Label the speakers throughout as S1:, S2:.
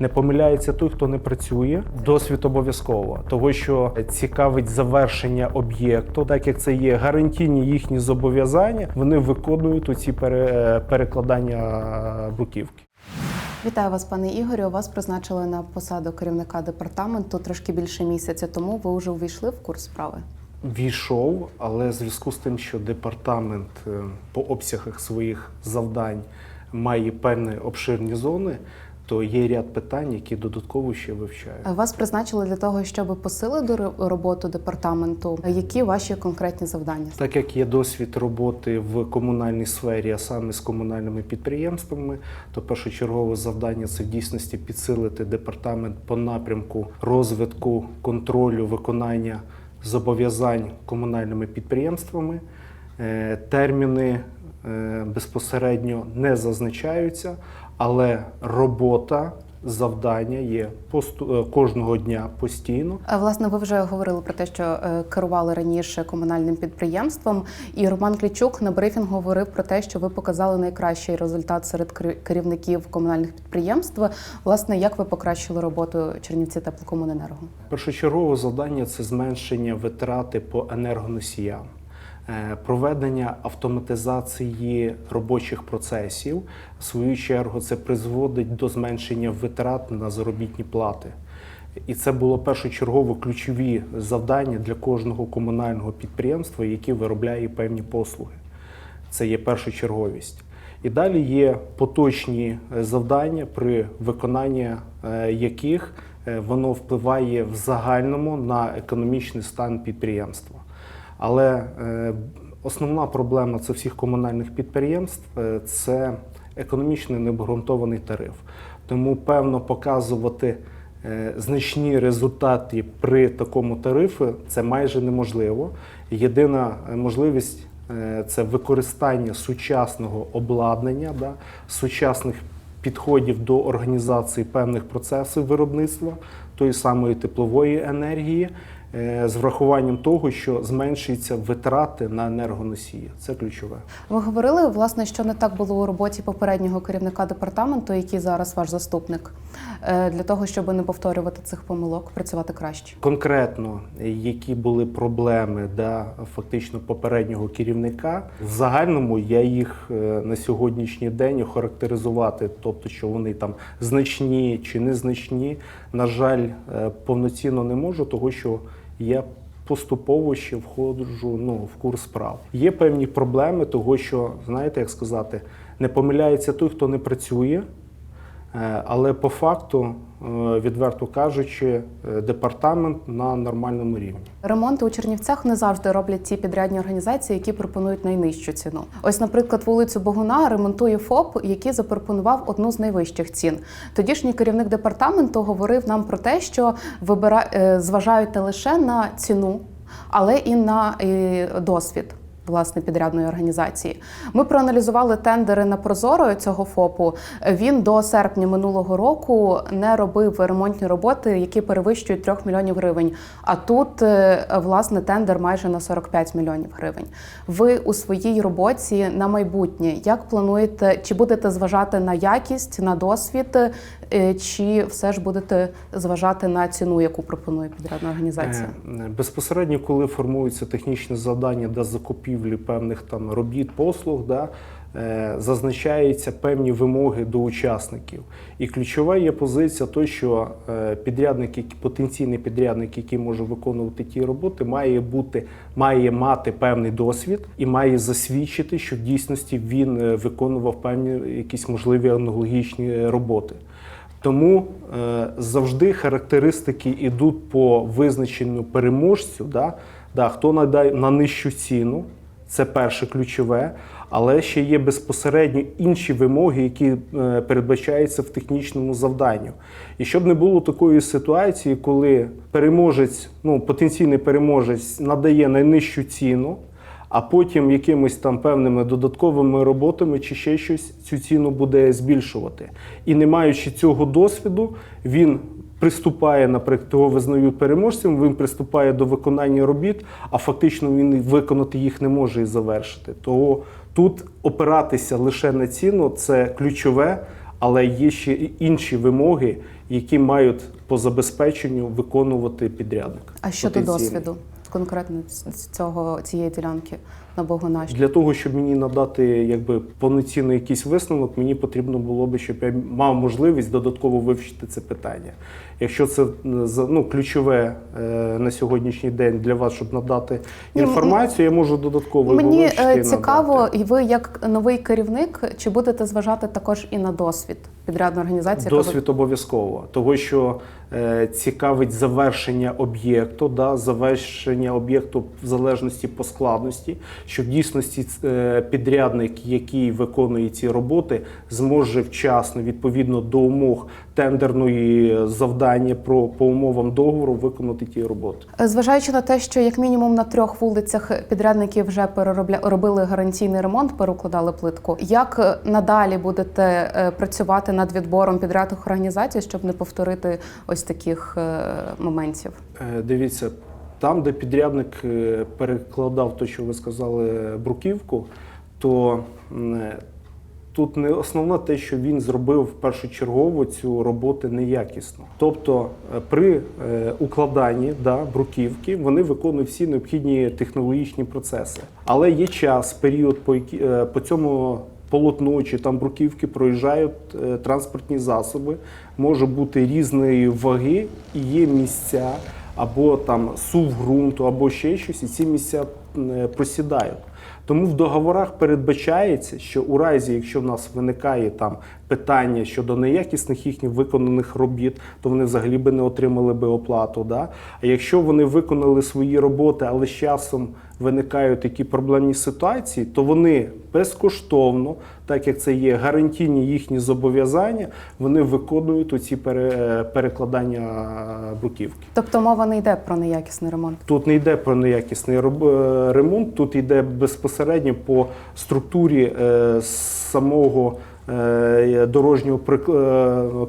S1: Не помиляється той, хто не працює. Досвід обов'язково, того що цікавить завершення об'єкту, так як це є гарантійні їхні зобов'язання, вони виконують оці пере- перекладання бруківки.
S2: Вітаю вас, пане Ігорю. Вас призначили на посаду керівника департаменту трошки більше місяця тому. Ви вже увійшли в курс справи.
S1: Війшов, але в зв'язку з тим, що департамент е, по обсягах своїх завдань має певні обширні зони, то є ряд питань, які додатково ще вивчаю.
S2: Вас призначили для того, щоб посилити роботу департаменту. Які ваші конкретні завдання?
S1: Так як є досвід роботи в комунальній сфері, а саме з комунальними підприємствами, то першочергове завдання це в дійсності підсилити департамент по напрямку розвитку, контролю, виконання зобов'язань комунальними підприємствами. Е, Терміни е, безпосередньо не зазначаються, але робота. Завдання є посту- е, кожного дня постійно.
S2: Е, Власне, ви вже говорили про те, що е, керували раніше комунальним підприємством, і Роман Клічук на брифінгу говорив про те, що ви показали найкращий результат серед кер- керівників комунальних підприємств. Власне, як ви покращили роботу Чернівці теплокомуненерго?
S1: Першочергове завдання це зменшення витрати по енергоносіям, проведення автоматизації робочих процесів. В свою чергу це призводить до зменшення витрат на заробітні плати. І це було першочергово ключові завдання для кожного комунального підприємства, яке виробляє певні послуги. Це є першочерговість. І далі є поточні е, завдання, при виконанні е, яких е, воно впливає в загальному на економічний стан підприємства. Але е, основна проблема це всіх комунальних підприємств е, це економічно необґрунтований тариф. Тому певно показувати е, значні результати при такому тарифі це майже неможливо. Єдина можливість це використання сучасного обладнання, да, сучасних підходів до організації певних процесів виробництва тої самої теплової енергії. Е, З врахуванням того, що зменшуються витрати на енергоносії, це ключове.
S2: Ви говорили власне, що не так було у роботі попереднього керівника департаменту, який зараз ваш заступник, Е, для того, щоб не повторювати цих помилок, працювати краще.
S1: Конкретно, які були проблеми да, фактично попереднього керівника, в загальному я їх е, на сьогоднішній день охарактеризувати, тобто, що вони там значні чи незначні, на жаль, повноцінно не можу, того що я поступово ще входжу ну, в курс справ. Є певні проблеми, того що, знаєте, як сказати, не помиляється той, хто не працює. Е, Але по факту, е, відверто кажучи, е, департамент на нормальному рівні.
S2: Ремонти у Чернівцях не завжди роблять ті підрядні організації, які пропонують найнижчу ціну. Ось, наприклад, вулицю Богуна ремонтує ФОП, який запропонував одну з найвищих цін. Тодішній керівник департаменту говорив нам про те, що вибира... зважають не лише на ціну, але і на досвід. Власне, підрядної організації. Ми проаналізували тендери на Прозоро цього ФОПу. Він до серпня минулого року не робив ремонтні роботи, які перевищують 3 мільйонів гривень. А тут е, власне тендер майже на 45 мільйонів гривень. Ви у своїй роботі на майбутнє як плануєте, чи будете зважати на якість, на досвід, е, чи все ж будете зважати на ціну, яку пропонує підрядна організація?
S1: Е, Безпосередньо, коли формуються технічні завдання до закупівлі певних там робіт, послуг, да, е, зазначаються певні вимоги до учасників. І ключова є позиція, то, що е, підрядник, потенційний підрядник, який може виконувати ті роботи, має бути, має мати певний досвід і має засвідчити, що в дійсності він е, виконував певні якісь можливі аналогічні роботи. Тому е, завжди характеристики йдуть по визначенню переможцю, да? Да, хто надає на нижчу ціну, це перше ключове, але ще є безпосередньо інші вимоги, які е, передбачаються в технічному завданню. І щоб не було такої ситуації, коли переможець, ну потенційний переможець надає найнижчу ціну, а потім якимись там певними додатковими роботами чи ще щось цю ціну буде збільшувати. І не маючи цього досвіду, він приступає, наприклад, його визнають переможцем, він приступає до виконання робіт, а фактично він виконати їх не може і завершити. Того тут опиратися лише на ціну це ключове. Але є ще інші вимоги, які мають по забезпеченню виконувати підрядник.
S2: А щодо досвіду конкретно з цього цієї ділянки на Богонащі?
S1: Для того, щоб мені надати якби повноцінний якийсь висновок, мені потрібно було би, щоб я мав можливість додатково вивчити це питання. Якщо це ну, ключове е, на сьогоднішній день для вас, щоб надати інформацію, я можу додатково
S2: Мені
S1: вивчити
S2: е,
S1: і
S2: цікаво,
S1: надати.
S2: і ви як новий керівник, чи будете зважати також і на досвід підрядної організація.
S1: Досвід обов'язково, того що е, цікавить завершення об'єкту, да, завершення об'єкту в залежності по складності, що в дійсності е, підрядник, який виконує ці роботи, зможе вчасно, відповідно до умов тендерної завдання про по умовам договору виконати ті роботи.
S2: Зважаючи на те, що як мінімум на трьох вулицях підрядники вже переробля... робили гарантійний ремонт, перекладали плитку. Як е, надалі будете е, працювати над відбором підрядних організацій, щоб не повторити ось таких е, моментів?
S1: Дивіться, там, де підрядник перекладав те, що ви сказали, бруківку, то тут не основне те, що він зробив першочергово цю роботу неякісно. Тобто е, при е, укладанні да, бруківки вони виконують всі необхідні технологічні процеси. Але є час, період, по, які- е, по цьому полотну чи там бруківки проїжджають транспортні засоби, може бути різної ваги і є місця або там сув ґрунту, або ще щось, і ці місця просідають. Тому в договорах передбачається, що у разі, якщо в нас виникає там питання щодо неякісних їхніх виконаних робіт, то вони взагалі би не отримали би оплату. Да? А якщо вони виконали свої роботи, але з часом виникають такі проблемні ситуації, то вони безкоштовно, так як це є гарантійні їхні зобов'язання, вони виконують оці пере- перекладання бруківки.
S2: Тобто мова не йде про неякісний ремонт.
S1: Тут не йде про неякісний е, ремонт, тут йде безпосередньо по структурі е, самого е, дорожнього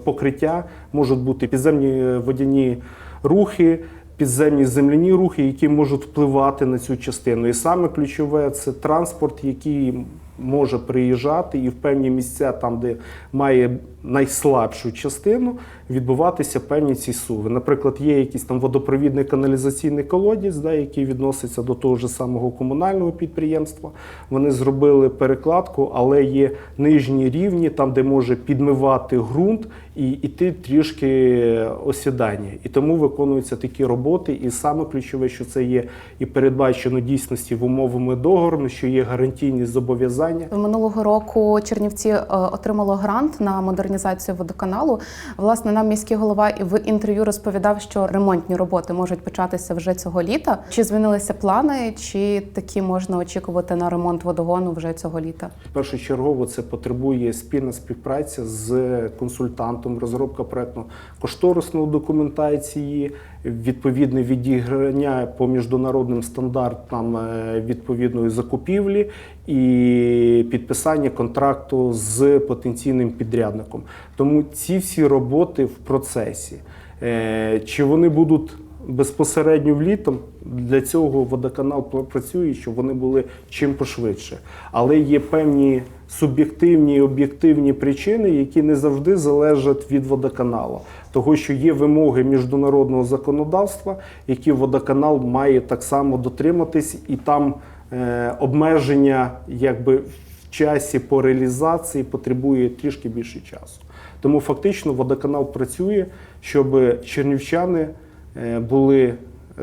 S1: покриття. Можуть бути підземні водяні рухи, підземні земляні рухи, які можуть впливати на цю частину. І саме ключове це транспорт, який може приїжджати і в певні місця, там, де має найслабшу частину, відбуватися певні ці суви. Наприклад, є якийсь там водопровідний каналізаційний колодязь, да, який відноситься до того ж самого комунального підприємства. Вони зробили перекладку, але є нижні рівні, там, де може підмивати ґрунт і йти трішки осідання. І тому виконуються такі роботи. І саме ключове, що це є і передбачено дійсності в умовами договору, що є гарантійні зобов'язання.
S2: Минулого року Чернівці е, отримало грант на модернізацію водоканалу. Власне, нам міський голова і в інтерв'ю розповідав, що ремонтні роботи можуть початися вже цього літа. Чи змінилися плани, чи такі можна очікувати на ремонт водогону вже цього літа?
S1: Першочергово це потребує спільна співпраця з консультантом, розробка проектно-кошторисної документації, відповідне відіграння по міжнародним стандартам е, відповідної закупівлі і підписання контракту з потенційним підрядником. Тому ці всі роботи в процесі. Е, Чи вони будуть безпосередньо влітом. Для цього водоканал працює, щоб вони були чим пошвидше. Але є певні суб'єктивні і об'єктивні причини, які не завжди залежать від водоканалу. Того, що є вимоги міжнародного законодавства, які водоканал має так само дотриматись, і там е, обмеження якби, в часі по реалізації потребує трішки більше часу. Тому фактично водоканал працює, щоб чернівчани були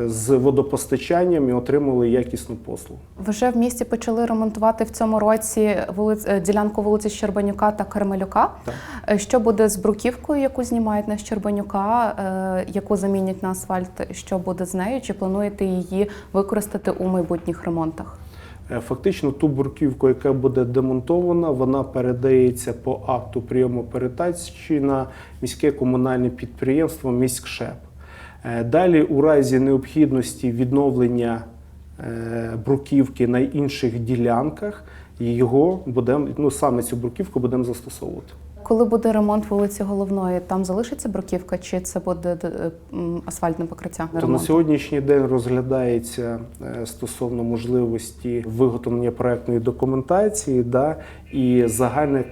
S1: з водопостачанням і отримали якісну послугу.
S2: Вже в місті почали ремонтувати в цьому році вулиць е, ділянку вулиці Щербанюка та Кармелюка.
S1: Так.
S2: Е, Що буде з бруківкою, яку знімають на Щербанюка, е, яку замінять на асфальт? Що буде з нею? Чи плануєте її використати у майбутніх ремонтах?
S1: Е, Фактично, ту бурківку, яка буде демонтована, вона передається по акту прийому передачі на міське комунальне підприємство «Міськшеп». Е, Далі, у разі необхідності відновлення е, бруківки на інших ділянках, його будемо, ну саме цю бруківку будемо застосовувати.
S2: коли буде ремонт вулиці головної, там залишиться бруківка, чи це буде е, асфальтне покриття?
S1: То на сьогоднішній день розглядається стосовно можливості виготовлення проектної документації, да, і загальний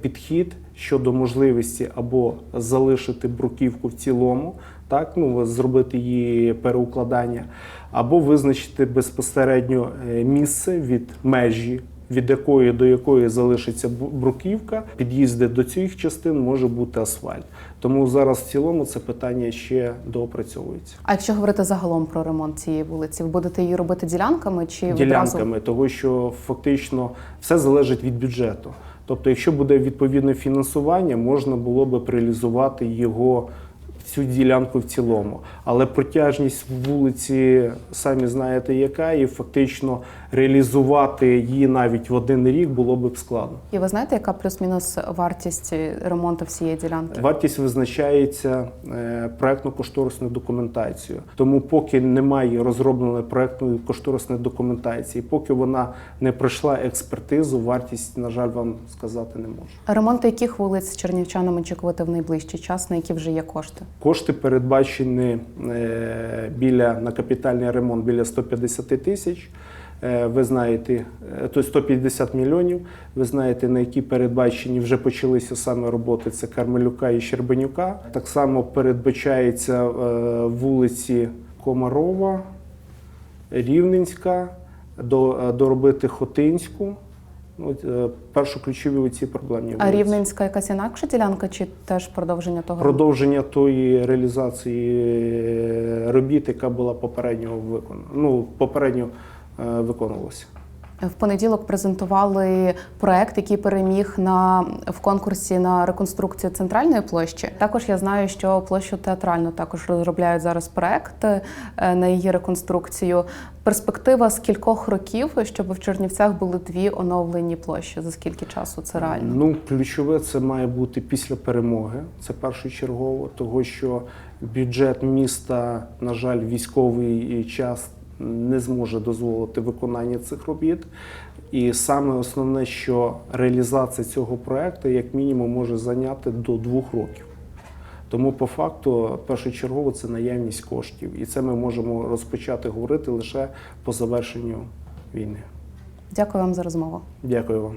S1: підхід щодо можливості або залишити бруківку в цілому, так ну зробити її переукладання, або визначити безпосередньо е, місце від межі. Від якої до якої залишиться бруківка, під'їзди до цих частин може бути асфальт. Тому зараз в цілому це питання ще доопрацьовується.
S2: А якщо говорити загалом про ремонт цієї вулиці, ви будете її робити ділянками чи відразу?
S1: того що фактично все залежить від бюджету. Тобто, якщо буде відповідне фінансування, можна було би реалізувати його всю ділянку в цілому. Але протяжність вулиці, самі знаєте, яка, і фактично реалізувати її навіть в один рік було б складно.
S2: І ви знаєте, яка плюс-мінус вартість ремонту всієї ділянки?
S1: Вартість визначається е, проектно-кошторисною документацією. Тому, поки немає розробленої проектної кошторисної документації, поки вона не пройшла експертизу, вартість, на жаль, вам сказати не можу.
S2: Ремонт яких вулиць чернівчанам очікувати в найближчий час, на які вже є кошти?
S1: Кошти передбачені е, біля на капітальний ремонт біля 150 тисяч. Е, Ви знаєте, е, тобто 150 мільйонів. Ви знаєте, на які передбачені вже почалися саме роботи. Це Кармелюка і Щербанюка. Так само передбачається вулиці Комарова, Рівненська, до, доробити Хотинську. Ну, ключові у ці проблемні
S2: А. Рівненська якась інакша ділянка, чи теж продовження того?
S1: Продовження тої реалізації е, робіт, яка була попередньо виконана. Ну, попередньо е, виконувалася.
S2: В понеділок презентували проект, який переміг на в конкурсі на реконструкцію центральної площі. Також я знаю, що площу театральну також розробляють зараз проект е, на її реконструкцію. Перспектива з кількох років, щоб в Чернівцях були дві оновлені площі. За скільки часу це реально?
S1: Ну, ключове це має бути після перемоги. Це першочергово, того що бюджет міста, на жаль, військовий час не зможе дозволити виконання цих робіт. І саме основне, що реалізація цього проекту, як мінімум, може зайняти до двох років. Тому по факту першочергово це наявність коштів, і це ми можемо розпочати говорити лише по завершенню війни.
S2: Дякую вам за розмову.
S1: Дякую вам.